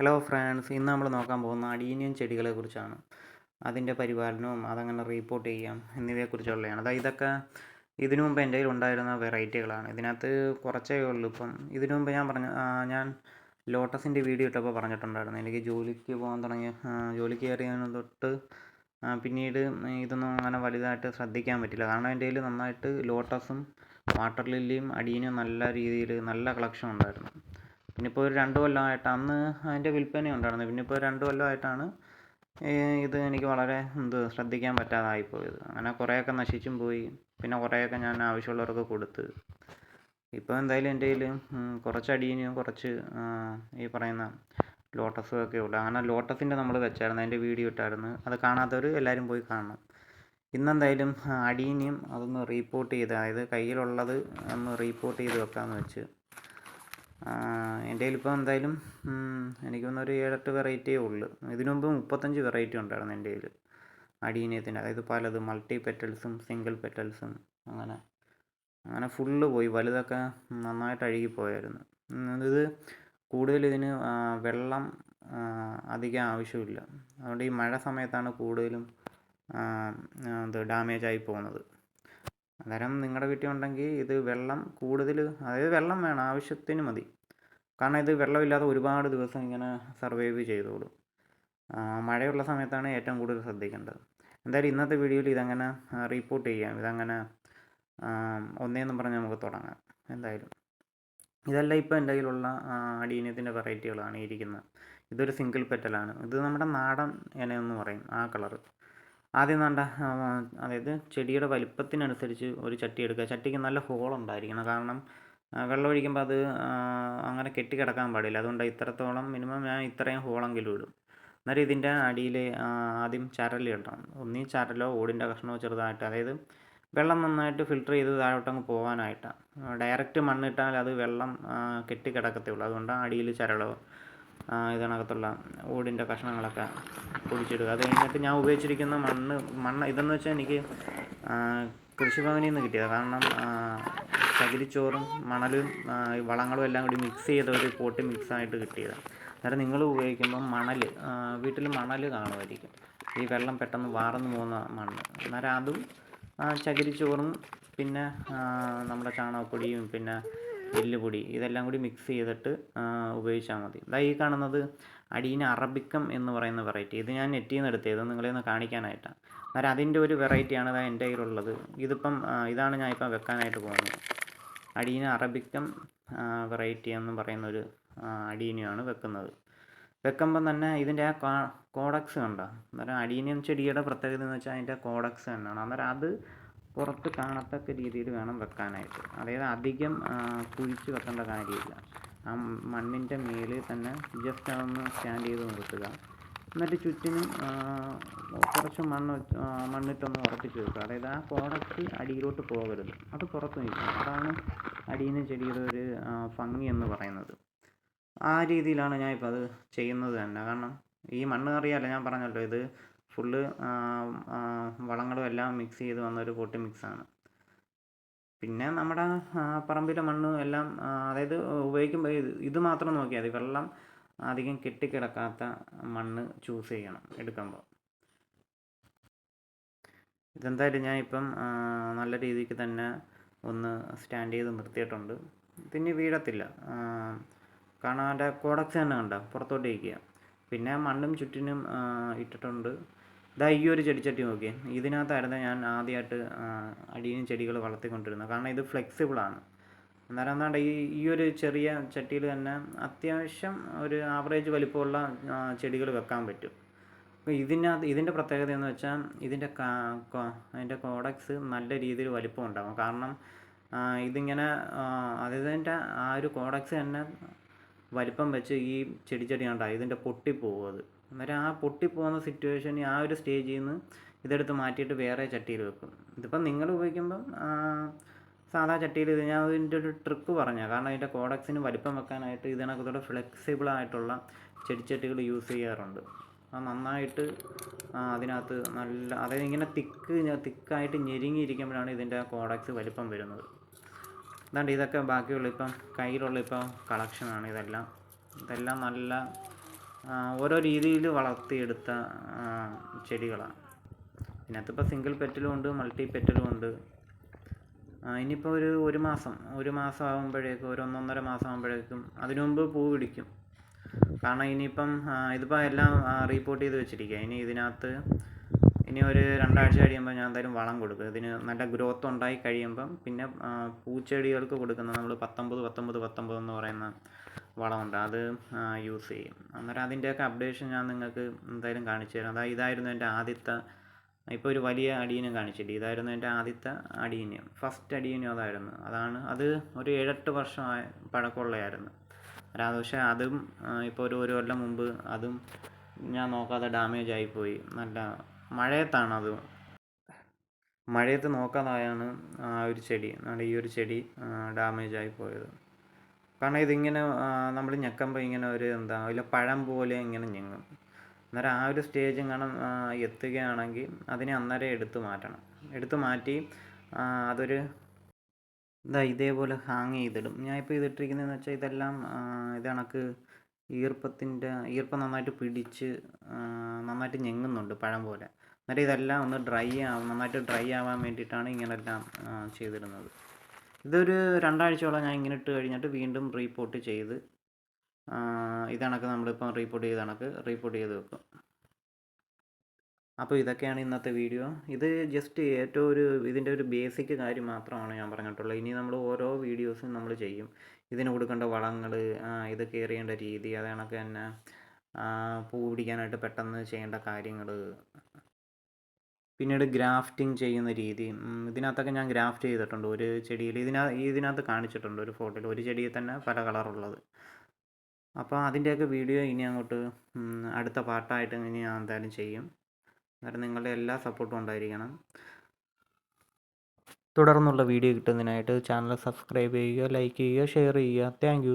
Hello friends ഇന്ന് നമ്മൾ നോക്കാൻ പോകുന്ന അടീനിയൻ ചെടികളെ കുറിച്ചാണ് അതിന്റെ പരിപാലനവും അതങ്ങനെ റീപ്പോർട്ട് ചെയ്യാം എന്നിവയെക്കുറിച്ചുള്ളതാണ് അതായത് ഇതൊക്കെ ഇതിനു മുമ്പ് എന്റെ ഉണ്ടായിരുന്ന വെറൈറ്റികളാണ്. ഇതിനകത്ത് കുറച്ചേ ഉള്ളൂ ഇപ്പം. ഇതിനു മുമ്പ് ഞാൻ പറഞ്ഞ ഞാൻ ലോട്ടസിന്റെ വീഡിയോ ഇട്ടപ്പോൾ പറഞ്ഞിട്ടുണ്ടായിരുന്നു. എനിക്ക് ജോലിക്ക് പോകാൻ തുടങ്ങിയ ജോലിക്ക് കയറിയതിന് തൊട്ട് പിന്നീട് ഇതൊന്നും അങ്ങനെ വലുതായിട്ട് ശ്രദ്ധിക്കാൻ പറ്റില്ല. കാരണം എന്റെ കയ്യിൽ നന്നായിട്ട് ലോട്ടസും വാട്ടർ ലില്ലിയും അടീനും നല്ല രീതിയിൽ നല്ല കളക്ഷൻ ഉണ്ടായിരുന്നു. പിന്നെ ഇപ്പോൾ ഒരു രണ്ട് കൊല്ലമായിട്ട് അന്ന് അതിന്റെ വിൽപ്പന ഉണ്ടായിരുന്നു. പിന്നെ ഇപ്പോൾ രണ്ട് കൊല്ലമായിട്ടാണ് ഇത് എനിക്ക് വളരെ എന്ത് ശ്രദ്ധിക്കാൻ പറ്റാതായിപ്പോയത് അങ്ങനെ കുറേയൊക്കെ നശിച്ചും പോയി. പിന്നെ കുറേയൊക്കെ ഞാൻ ആവശ്യമുള്ളവർക്ക് കൊടുത്ത്. ഇപ്പോൾ എന്തായാലും എന്റെ കയ്യിൽ കുറച്ച് അടിയനും കുറച്ച് ഈ പറയുന്ന ലോട്ടസ് ഒക്കെ ഉള്ളു. അങ്ങനെ ലോട്ടസിന്റെ നമ്മൾ വെച്ചായിരുന്നു അതിന്റെ വീഡിയോ ഇട്ടായിരുന്നു. അത് കാണാത്തവർ എല്ലാവരും പോയി കാണണം. ഇന്നെന്തായാലും അടീനിയം അതൊന്ന് റീപ്പോർട്ട് ചെയ്ത് അതായത് കയ്യിലുള്ളത് ഒന്ന് റീപ്പോർട്ട് ചെയ്ത് വെക്കാമെന്ന് വെച്ച് എന്റെ കയ്യിലിപ്പോൾ എന്തായാലും എനിക്ക് തോന്നുന്നു ഒരു ഏഴെട്ട് വെറൈറ്റിയേ ഉള്ളൂ. ഇതിനുമുമ്പ് മുപ്പത്തഞ്ച് വെറൈറ്റി ഉണ്ടായിരുന്നു എന്റെ കയ്യിൽ. അടീനിയത്തിന്റെ അതായത് പലതും മൾട്ടി പെറ്റൽസും സിംഗിൾ പെറ്റൽസും അങ്ങനെ. അങ്ങനെ ഫുള്ള് പോയി വലുതൊക്കെ നന്നായിട്ട് അഴുകിപ്പോയായിരുന്നു ഇത് കൂടുതൽ ഇതിന് വെള്ളം അധികം ആവശ്യമില്ല. അതുകൊണ്ട് ഈ മഴ സമയത്താണ് കൂടുതലും ഇത് ഡാമേജ് ആയി പോകുന്നത്. അന്നേരം നിങ്ങളുടെ വീട്ടിൽ ഉണ്ടെങ്കിൽ ഇത് വെള്ളം കൂടുതൽ അതായത് വെള്ളം വേണം ആവശ്യത്തിന് മതി. കാരണം ഇത് വെള്ളമില്ലാതെ ഒരുപാട് ദിവസം ഇങ്ങനെ സർവൈവ് ചെയ്തോളും. മഴയുള്ള സമയത്താണ് ഏറ്റവും കൂടുതൽ ശ്രദ്ധിക്കേണ്ടത്. എന്തായാലും ഇന്നത്തെ വീഡിയോയിൽ ഇതങ്ങനെ റിപ്പോർട്ട് ചെയ്യാം. ഇതങ്ങനെ ഒന്നേന്നും പറഞ്ഞ് നമുക്ക് തുടങ്ങാം. എന്തായാലും. ഇതെല്ലാം ഇപ്പോൾ എന്റെ കയ്യിലുള്ള അടീനത്തിന്റെ വെറൈറ്റികളാണ് ഇരിക്കുന്നത്. ഇതൊരു സിംഗിൾ പെറ്റലാണ് ഇത് നമ്മുടെ നാടൻ ഇനയെന്ന് പറയും ആ കളറ് ആദ്യം വേണ്ട അതായത് ചെടിയുടെ വലിപ്പത്തിനനുസരിച്ച് ഒരു ചട്ടി എടുക്കുക. ചട്ടിക്ക് നല്ല ഹോൾ ഉണ്ടായിരിക്കണം. കാരണം വെള്ളം ഒഴിക്കുമ്പോൾ അത് അങ്ങനെ അങ്ങനെ കെട്ടിക്കിടക്കാൻ പാടില്ല. അതുകൊണ്ട് ഇത്രത്തോളം മിനിമം ഞാൻ ഇത്രയും ഹോളെങ്കിലും ഇടും. അന്നേരം ഇതിന്റെ അടിയിൽ ആദ്യം ചരൽ ഇടണം. ഒന്നീ ചരലോ ഓടിന്റെ കഷ്ണമോ ചെറുതായിട്ട് അതായത് വെള്ളം നന്നായിട്ട് ഫിൽട്ടർ ചെയ്ത് താഴോട്ടങ്ങ് പോകാനായിട്ടാണ് ഡയറക്റ്റ് മണ്ണിട്ടാൽ അത് വെള്ളം കെട്ടി കെട്ടിക്കിടക്കത്തേ ഉള്ളൂ. അതുകൊണ്ട് അടിയിൽ ചരളോ ആ, ഇതിനകത്തുള്ള ഓടിന്റെ കഷ്ണങ്ങളൊക്കെ പൊടിച്ചിടുക. അത് കഴിഞ്ഞിട്ട് ഞാൻ ഉപയോഗിച്ചിരിക്കുന്ന മണ്ണ് മണ്ണ് ഇതെന്ന് വെച്ചാൽ എനിക്ക് കൃഷിഭവനിൽ നിന്ന് കിട്ടിയത്. കാരണം ചകിരിച്ചോറും മണലും വളങ്ങളും എല്ലാം കൂടി മിക്സ് ചെയ്ത ഒരു പോട്ട് മിക്സായിട്ട് കിട്ടിയത്. അന്നേരം നിങ്ങൾ ഉപയോഗിക്കുമ്പോൾ മണൽ വീട്ടിൽ മണൽ കാണുമായിരിക്കും. ഈ വെള്ളം പെട്ടെന്ന് വാർന്നു പോകുന്ന മണ്ണ്. അന്നേരം അതും ചകിരിച്ചോറും പിന്നെ നമ്മുടെ ചാണകപ്പൊടിയും പിന്നെ എല്ലുപൊടി ഇതെല്ലാം കൂടി മിക്സ് ചെയ്തിട്ട് ഉപയോഗിച്ചാൽ മതി. ഇതാ ഈ കാണുന്നത് അടീന അറബിക്കം എന്ന് പറയുന്ന വെറൈറ്റി ഇത് ഞാൻ നെറ്റിൽ നിന്ന് എടുത്തത്. നിങ്ങളെ ഒന്ന് കാണിക്കാനായിട്ടാണ് അന്നേരം അതിന്റെ ഒരു വെറൈറ്റിയാണ് ഇതാ എന്റെ കയ്യിലുള്ളത്. ഇതിപ്പം ഇതാണ് ഞാൻ ഇപ്പം വെക്കാനായിട്ട് പോകുന്നത്. അടീന അറബിക്കം വെറൈറ്റി എന്ന് പറയുന്ന ഒരു അടീനയാണ് വെക്കുന്നത്. വെക്കുമ്പം തന്നെ ഇതിന്റെ ആ കോഡക്സ് കണ്ടോ? അന്നേരം അടീനിയം ചെടിയുടെ പ്രത്യേകത എന്ന് വെച്ചാൽ അതിന്റെ കോഡക്സ് തന്നെയാണ്. അന്നേരം അത് പുറത്ത് കാണത്തക്ക രീതിയിൽ വേണം വെക്കാനായിട്ട്. അതായത് അധികം കുഴിച്ച് വെക്കേണ്ട കാര്യമില്ല. ആ മണ്ണിന്റെ മേളിൽ തന്നെ ജസ്റ്റ് അതൊന്ന് സ്റ്റാൻഡ് ചെയ്ത് നിർത്തുക. എന്നിട്ട് ചുറ്റിനും കുറച്ച് മണ്ണ് മണ്ണിട്ടൊന്ന് ഉറപ്പിച്ച് വെക്കുക. അതായത് ആ പ്രോഡക്റ്റ് അടിയിലോട്ട് പോകരുത്. അത് പുറത്ത് നിൽക്കും അതാണ് അടിയിന് ചെടിയുടെ ഒരു ഭംഗി എന്ന് പറയുന്നത്. ആ രീതിയിലാണ് ഞാൻ ഇപ്പോൾ അത് ചെയ്യുന്നത് തന്നെ. കാരണം ഈ മണ്ണ് അറിയാലോ ഞാൻ പറഞ്ഞല്ലോ. ഇത് ഫുള്ള് വളങ്ങളും എല്ലാം മിക്സ് ചെയ്ത് വന്ന ഒരു പൊട്ടി മിക്സാണ് പിന്നെ നമ്മുടെ പറമ്പിലെ മണ്ണ് എല്ലാം അതായത് ഉപയോഗിക്കുമ്പോൾ ഇത് മാത്രം നോക്കിയാൽ മതി. വെള്ളം അധികം കെട്ടിക്കിടക്കാത്ത മണ്ണ് ചൂസ് ചെയ്യണം എടുക്കുമ്പോൾ ഇതെന്തായാലും ഞാൻ ഇപ്പം നല്ല രീതിക്ക് തന്നെ ഒന്ന് സ്റ്റാൻഡ് ചെയ്ത് നിർത്തിയിട്ടുണ്ട്. പിന്നെ വീഴത്തില്ല. കാരണം അതിന്റെ കോഡക്സ് തന്നെ കണ്ട? പുറത്തോട്ട് ഇരിക്കുക. പിന്നെ മണ്ണും ചുറ്റിനും ഇട്ടിട്ടുണ്ട്. ഇതാ ഈ ഒരു ചെടിച്ചട്ടി നോക്കിയേ. ഇതിനകത്തായിരുന്നു ഞാൻ ആദ്യമായിട്ട് അടിയും ചെടികൾ വളർത്തിക്കൊണ്ടിരുന്നത്. കാരണം ഇത് ഫ്ലെക്സിബിളാണ്. അന്നേരം എന്താണ്ട് ഈ ഈ ഒരു ചെറിയ ചട്ടിയിൽ തന്നെ അത്യാവശ്യം ഒരു ആവറേജ് വലിപ്പമുള്ള ചെടികൾ വെക്കാൻ പറ്റും. അപ്പോൾ ഇതിനകത്ത് ഇതിന്റെ പ്രത്യേകത എന്ന് വെച്ചാൽ ഇതിന്റെ അതിന്റെ കോഡക്സ് നല്ല രീതിയിൽ വലിപ്പം ഉണ്ടാകും കാരണം ഇതിങ്ങനെ അതിന്റെ ആ ഒരു കോഡക്സ് തന്നെ വലിപ്പം വെച്ച് ഈ ചെടി ചെടി ഉണ്ടാകും ഇതിന്റെ പൊട്ടിപ്പോകും അത്. അന്നേരം ആ പൊട്ടിപ്പോകുന്ന സിറ്റുവേഷനിൽ ആ ഒരു സ്റ്റേജിൽ നിന്ന് ഇതെടുത്ത് മാറ്റിയിട്ട് വേറെ ചട്ടിയിൽ വെക്കും. ഇതിപ്പം നിങ്ങൾ ഉപയോഗിക്കുമ്പം സാധാ ചട്ടിയിൽ ഇത് ഞാൻ അതിന്റെ ഒരു ട്രിക്ക് പറഞ്ഞു കാരണം ഇതിന്റെ കോഡക്സിന് വലിപ്പം വെക്കാനായിട്ട് ഇതിനകത്തോടെ ഫ്ലെക്സിബിൾ ആയിട്ടുള്ള ചെടിച്ചട്ടികൾ യൂസ് ചെയ്യാറുണ്ട്. അത് നന്നായിട്ട് അതിനകത്ത് നല്ല അതായത് ഇങ്ങനെ തിക്ക് തിക്കായിട്ട് ഞെരുങ്ങിയിരിക്കുമ്പോഴാണ് ഇതിന്റെ കോഡക്സ് വലിപ്പം വരുന്നത്. എന്താണ്ട് ഇതൊക്കെ ബാക്കിയുള്ള ഇപ്പം കയ്യിലുള്ള ഇപ്പം കളക്ഷനാണ് ഇതെല്ലാം. ഇതെല്ലാം നല്ല ഓരോ രീതിയിൽ വളർത്തിയെടുത്ത ചെടികളാണ് ഇതിനകത്തിപ്പോൾ സിംഗിൾ പെറ്റലും ഉണ്ട് മൾട്ടി പെറ്റലും ഉണ്ട്. ഇനിയിപ്പോൾ ഒരു ഒരു മാസം ഒരു മാസം ആകുമ്പോഴേക്കും ഒരു ഒന്നൊന്നര മാസം ആകുമ്പോഴേക്കും അതിനു മുമ്പ് പൂ പിടിക്കും. കാരണം ഇനിയിപ്പം ഇതിപ്പോൾ എല്ലാം റീപ്പോർട്ട് ചെയ്ത് വെച്ചിരിക്കുക ഇനി ഇതിനകത്ത് ഇനി ഒരു രണ്ടാഴ്ച കഴിയുമ്പോൾ ഞാൻ എന്തായാലും വളം കൊടുക്കും. ഇതിന് നല്ല ഗ്രോത്ത് ഉണ്ടായി കഴിയുമ്പം പിന്നെ പൂച്ചെടികൾക്ക് കൊടുക്കുന്ന നമ്മൾ പത്തൊമ്പത് പത്തൊമ്പത് പത്തൊമ്പത് എന്ന് പറയുന്ന വളമുണ്ട്. അത് യൂസ് ചെയ്യും. അന്നേരം അതിന്റെയൊക്കെ അപ്ഡേഷൻ ഞാൻ നിങ്ങൾക്ക് എന്തായാലും കാണിച്ചു തരാം. അതായത് ഇതായിരുന്നു എന്റെ ആദ്യത്തെ ഇപ്പോൾ ഒരു വലിയ അടിയനും കാണിച്ചില്ല ഇതായിരുന്നു എന്റെ ആദ്യത്തെ അടിയനും. ഫസ്റ്റ് അടിയനും അതായിരുന്നു. അതാണ് അത് ഒരു ഏഴെട്ട് വർഷമായ പഴക്കമുള്ളതായിരുന്നു പക്ഷേ അതും ഇപ്പോൾ ഒരു ഒരു കൊല്ലം മുമ്പ് അതും ഞാൻ നോക്കാതെ ഡാമേജ് ആയിപ്പോയി നല്ല മഴയത്താണ് അത്. മഴയത്ത് നോക്കാതായാണ് ആ ഒരു ചെടി ഈ ഒരു ചെടി ഡാമേജ് ആയി പോയത്. കാരണം ഇതിങ്ങനെ നമ്മൾ ഞെക്കുമ്പോൾ ഇങ്ങനെ ഒരു എന്താ അതിലെ പഴം പോലെ ഇങ്ങനെ ഞെങ്ങും. അന്നേരം ആ ഒരു സ്റ്റേജ് ഇങ്ങനെ എത്തുകയാണെങ്കിൽ അതിനെ അന്നേരം എടുത്തു മാറ്റണം. എടുത്തു മാറ്റി അതൊരു ഇതാ ഇതേപോലെ ഹാങ് ചെയ്തിടും. ഞാൻ ഇപ്പോൾ ഇതിട്ടിരിക്കുന്നതെന്ന് വെച്ചാൽ ഇതെല്ലാം ഇത് കണക്ക് ഈർപ്പത്തിന്റെ ഈർപ്പം നന്നായിട്ട് പിടിച്ച് നന്നായിട്ട് ഞെങ്ങുന്നുണ്ട് പഴം പോലെ. എന്നിട്ട് ഇതെല്ലാം ഒന്ന് ഡ്രൈ ആവും നന്നായിട്ട് ഡ്രൈ ആവാൻ വേണ്ടിയിട്ടാണ് ഇങ്ങനെല്ലാം ചെയ്തിടുന്നത്. ഇതൊരു രണ്ടാഴ്ചയോളം ഞാൻ ഇങ്ങനെ ഇട്ട് കഴിഞ്ഞിട്ട് വീണ്ടും റീപോർട്ട് ചെയ്ത് ഇതണക്ക് നമ്മളിപ്പം റീപോർട്ട് ചെയ്ത് കണക്ക് റീപോർട്ട് ചെയ്ത് വെക്കും. അപ്പോൾ ഇതൊക്കെയാണ് ഇന്നത്തെ വീഡിയോ ഇത് ജസ്റ്റ് ഏറ്റവും ഒരു ഇതിന്റെ ഒരു ബേസിക് കാര്യം മാത്രമാണ് ഞാൻ പറഞ്ഞിട്ടുള്ളത്. ഇനി നമ്മൾ ഓരോ വീഡിയോസും നമ്മൾ ചെയ്യും. ഇതിന് കൊടുക്കേണ്ട വളങ്ങൾ ഇത് കയറിയേണ്ട രീതി അത് കണക്ക് തന്നെ പൂ പിടിക്കാനായിട്ട് പെട്ടെന്ന് ചെയ്യേണ്ട കാര്യങ്ങൾ പിന്നീട് ഗ്രാഫ്റ്റിംഗ് ചെയ്യുന്ന രീതി. ഇതിനകത്തൊക്കെ ഞാൻ ഗ്രാഫ്റ്റ് ചെയ്തിട്ടുണ്ട്. ഒരു ചെടിയിൽ ഇതിന ഇതിനകത്ത് കാണിച്ചിട്ടുണ്ട് ഒരു ഫോട്ടോയിൽ. ഒരു ചെടിയിൽ തന്നെ പല കളറുള്ളത്. അപ്പോൾ അതിന്റെയൊക്കെ വീഡിയോ ഇനി അങ്ങോട്ട് അടുത്ത പാർട്ടായിട്ട് ഇനി ഞാൻ എന്തായാലും ചെയ്യും. അന്നേരം നിങ്ങളുടെ എല്ലാ സപ്പോർട്ടും ഉണ്ടായിരിക്കണം. തുടർന്നുള്ള വീഡിയോ കിട്ടുന്നതിനായിട്ട് ചാനൽ സബ്സ്ക്രൈബ് ചെയ്യുക ലൈക്ക് ചെയ്യുക ഷെയർ ചെയ്യുക. താങ്ക്